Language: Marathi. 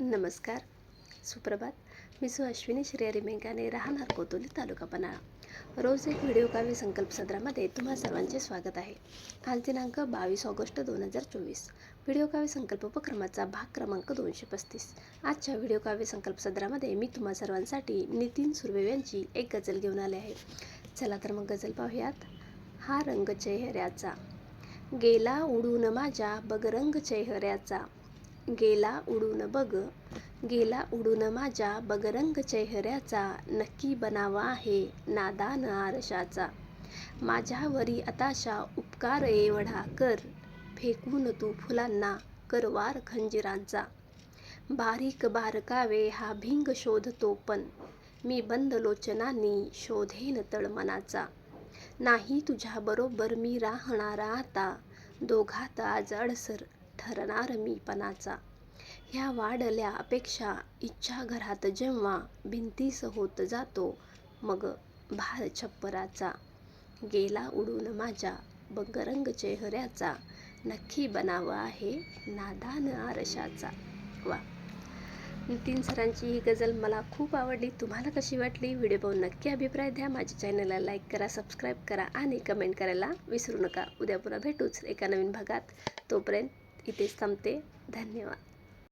नमस्कार. सुप्रभात. मी सु अश्विनी श्रेयरी मेंगाने राहणार कोतोली तालुका पन्हाळा. रोज एक व्हिडिओ काव्य संकल्प सदरामध्ये तुम्हा सर्वांचे स्वागत आहे. आज दिनांक बावीस ऑगस्ट दोन हजार चोवीस. व्हिडिओ काव्य संकल्प उपक्रमाचा भाग क्रमांक दोनशे पस्तीस. आजच्या व्हिडिओ काव्य संकल्प सदरामध्ये मी तुम्हा सर्वांसाठी नितीन सुर्वे यांची एक गजल घेऊन आले आहे. चला तर मग गजल पाहूयात. हा रंग चेहऱ्याचा. गेला उडून माझ्या बगरंग चेहऱ्याचा. गेला उडून बग गेला उडून माझ्या बगरंग चेहऱ्याचा नक्की बनावा आहे नादान आरशाचा. माझ्यावरी आताशा उपकार एवढा कर फेकून तू फुलांना करवार खंजिरांचा. बारीक बारकावे हा भिंग शोधतो पण मी बंद लोचनांनी शोधेन तळमनाचा. नाही तुझ्याबरोबर मी राहणारा आता दोघात आज अडसर ठरणार मीपणाचा. ह्या वाढल्या अपेक्षा इच्छा घरात जेव्हा भिंतीस होत जातो मग भार छप्पराचा. गेला उडून माझ्या बंगरंग चेहऱ्याचा नक्की बनावा आहे नादान आरशाचा. वा. नितीन सरांची ही गझल मला खूप आवडली. तुम्हाला कशी वाटली? व्हिडिओ पाहून नक्की अभिप्राय द्या. माझ्या चॅनलला लाईक करा सबस्क्राईब करा आणि कमेंट करायला विसरू नका. उद्या पुन्हा भेटूच एका नवीन भागात. तोपर्यंत इथेच थांबते. धन्यवाद.